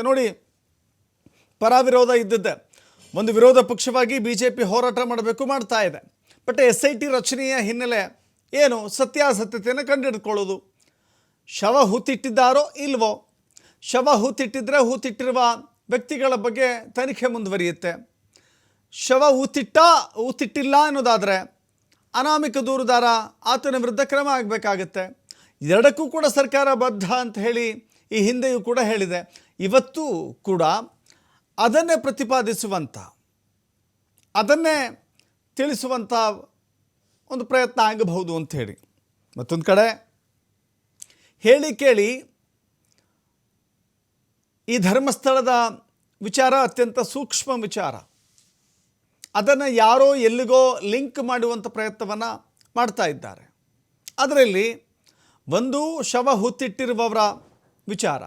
ನೋಡಿ ಪರ ವಿರೋಧ ಇದ್ದದ್ದೇ. ಒಂದು ವಿರೋಧ ಪಕ್ಷವಾಗಿ ಬಿ ಜೆ ಪಿ ಹೋರಾಟ ಮಾಡಬೇಕು ಮಾಡ್ತಾ ಇದೆ. ಬಟ್ ಎಸ್ ಐ ಟಿ ರಚನೆಯ ಹಿನ್ನೆಲೆ ಏನು ಸತ್ಯಾಸತ್ಯತೆಯನ್ನು ಕಂಡುಹಿಡ್ಕೊಳ್ಳೋದು ಶವ ಹೂತಿಟ್ಟಿದ್ದಾರೋ ಇಲ್ವೋ? ಶವ ಹೂತಿಟ್ಟಿದ್ರೆ ಹೂತಿಟ್ಟಿರುವ ವ್ಯಕ್ತಿಗಳ ಬಗ್ಗೆ ತನಿಖೆ ಮುಂದುವರಿಯುತ್ತೆ. ಶವ ಹೂತಿಟ್ಟ, ಹೂತಿಟ್ಟಿಲ್ಲ ಅನ್ನೋದಾದರೆ ಅನಾಮಿಕ ದೂರುದಾರ ಆತನ ವಿರುದ್ಧ ಕ್ರಮ ಆಗಬೇಕಾಗತ್ತೆ. ಎರಡಕ್ಕೂ ಕೂಡ ಸರ್ಕಾರ ಬದ್ಧ ಅಂತ ಹೇಳಿ ಈ ಹಿಂದೆಯೂ ಕೂಡ ಹೇಳಿದೆ. ಇವತ್ತು ಕೂಡ ಅದನ್ನೇ ಪ್ರತಿಪಾದಿಸುವಂಥ, ಅದನ್ನೇ ತಿಳಿಸುವಂಥ ಒಂದು ಪ್ರಯತ್ನ ಆಗಬಹುದು ಅಂತ ಹೇಳಿ ಮತ್ತೊಂದು ಕಡೆ, ಹೇಳಿ ಕೇಳಿ, ಈ ಧರ್ಮಸ್ಥಳದ ವಿಚಾರ ಅತ್ಯಂತ ಸೂಕ್ಷ್ಮ ವಿಚಾರ. ಅದನ್ನು ಯಾರೋ ಎಲ್ಲಿಗೋ ಲಿಂಕ್ ಮಾಡುವಂಥ ಪ್ರಯತ್ನವನ್ನು ಮಾಡ್ತಾ ಇದ್ದಾರೆ. ಅದರಲ್ಲಿ ಒಂದು ಶವ ಹುತ್ತಿಟ್ಟಿರುವವರ ವಿಚಾರ.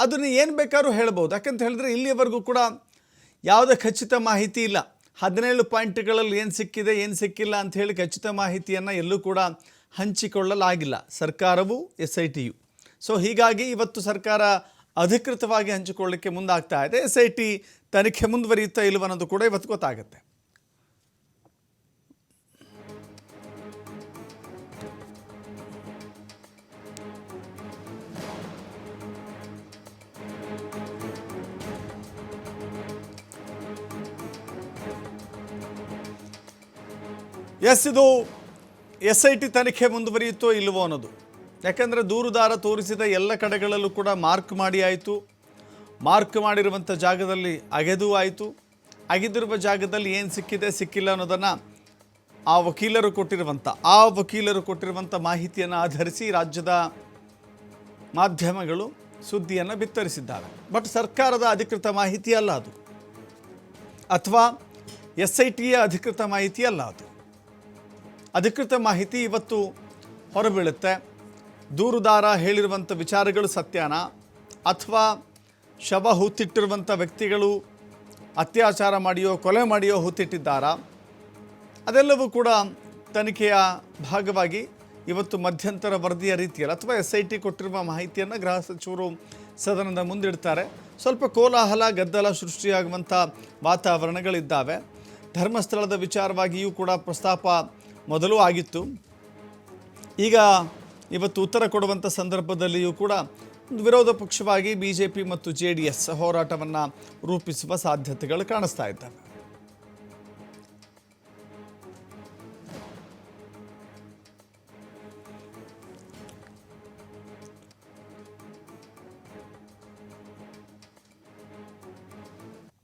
ಅದನ್ನು ಏನು ಬೇಕಾದ್ರೂ ಹೇಳ್ಬೋದು. ಯಾಕಂತ ಹೇಳಿದ್ರೆ ಇಲ್ಲಿಯವರೆಗೂ ಕೂಡ ಯಾವುದೇ ಖಚಿತ ಮಾಹಿತಿ ಇಲ್ಲ. ಹದಿನೇಳು ಪಾಯಿಂಟ್ಗಳಲ್ಲಿ ಏನು ಸಿಕ್ಕಿದೆ, ಏನು ಸಿಕ್ಕಿಲ್ಲ ಅಂತ ಹೇಳಿ ಖಚಿತ ಮಾಹಿತಿಯನ್ನು ಎಲ್ಲೂ ಕೂಡ ಹಂಚಿಕೊಳ್ಳಲಾಗಿಲ್ಲ. ಸರ್ಕಾರವು ಎಸ್ ಐ ಟಿಯು ಸೊ ಹೀಗಾಗಿ ಇವತ್ತು ಸರ್ಕಾರ ಅಧಿಕೃತವಾಗಿ ಹಂಚಿಕೊಳ್ಳಕ್ಕೆ ಮುಂದಾಗ್ತಾ ಇದೆ. ಎಸ್ ಐ ಟಿ ತನಿಖೆ ಮುಂದುವರಿಯುತ್ತಾ ಇಲ್ವ ಅನ್ನೋದು ಕೂಡ ಇವತ್ತು ಗೊತ್ತಾಗುತ್ತೆ. ಎಸ್ ಇದು ಎಸ್ ಐ ಟಿ ತನಿಖೆ ಮುಂದುವರಿಯುತ್ತೋ ಇಲ್ಲವೋ ಅನ್ನೋದು. ಯಾಕಂದರೆ ದೂರುದಾರ ತೋರಿಸಿದ ಎಲ್ಲ ಕಡೆಗಳಲ್ಲೂ ಕೂಡ ಮಾರ್ಕ್ ಮಾಡಿ ಆಯಿತು. ಮಾರ್ಕ್ ಮಾಡಿರುವಂಥ ಜಾಗದಲ್ಲಿ ಅಗೆದು ಆಯಿತು. ಅಗೆದಿರುವ ಜಾಗದಲ್ಲಿ ಏನು ಸಿಕ್ಕಿದೆ, ಸಿಕ್ಕಿಲ್ಲ ಅನ್ನೋದನ್ನು ಆ ವಕೀಲರು ಕೊಟ್ಟಿರುವಂಥ, ಆ ವಕೀಲರು ಕೊಟ್ಟಿರುವಂಥ ಮಾಹಿತಿಯನ್ನು ಆಧರಿಸಿ ರಾಜ್ಯದ ಮಾಧ್ಯಮಗಳು ಸುದ್ದಿಯನ್ನು ಬಿತ್ತರಿಸಿದ್ದಾರೆ. ಬಟ್ ಸರ್ಕಾರದ ಅಧಿಕೃತ ಮಾಹಿತಿ ಅಲ್ಲ ಅದು. ಅಥವಾ ಎಸ್ ಐ ಟಿಯ ಅಧಿಕೃತ ಮಾಹಿತಿ ಅಲ್ಲ ಅದು. ಅಧಿಕೃತ ಮಾಹಿತಿ ಇವತ್ತು ಹೊರಬೀಳುತ್ತೆ. ದೂರುದಾರ ಹೇಳಿರುವಂಥ ವಿಚಾರಗಳು ಸತ್ಯಾನ? ಅಥವಾ ಶವ ಹೂತಿಟ್ಟಿರುವಂಥ ವ್ಯಕ್ತಿಗಳು ಅತ್ಯಾಚಾರ ಮಾಡಿಯೋ, ಕೊಲೆ ಮಾಡಿಯೋ ಹೂತಿಟ್ಟಿದ್ದಾರಾ? ಅದೆಲ್ಲವೂ ಕೂಡ ತನಿಖೆಯ ಭಾಗವಾಗಿ ಇವತ್ತು ಮಧ್ಯಂತರ ವರದಿಯ ರೀತಿಯಲ್ಲಿ ಅಥವಾ ಎಸ್ ಐ ಟಿ ಕೊಟ್ಟಿರುವ ಮಾಹಿತಿಯನ್ನು ಗೃಹ ಸಚಿವರು ಸದನದ ಮುಂದಿಡ್ತಾರೆ. ಸ್ವಲ್ಪ ಕೋಲಾಹಲ, ಗದ್ದಲ ಸೃಷ್ಟಿಯಾಗುವಂಥ ವಾತಾವರಣಗಳಿದ್ದಾವೆ. ಧರ್ಮಸ್ಥಳದ ವಿಚಾರವಾಗಿಯೂ ಕೂಡ ಪ್ರಸ್ತಾಪ ಮೊದಲು ಆಗಿತ್ತು. ಈಗ ಇವತ್ತು ಉತ್ತರ ಕೊಡುವಂಥ ಸಂದರ್ಭದಲ್ಲಿಯೂ ಕೂಡ ವಿರೋಧ ಪಕ್ಷವಾಗಿ ಬಿ ಜೆ ಪಿ ಮತ್ತು ಜೆ ಡಿ ಎಸ್ ಹೋರಾಟವನ್ನು ರೂಪಿಸುವ ಸಾಧ್ಯತೆಗಳು ಕಾಣಿಸ್ತಾ ಇದ್ದಾವೆ.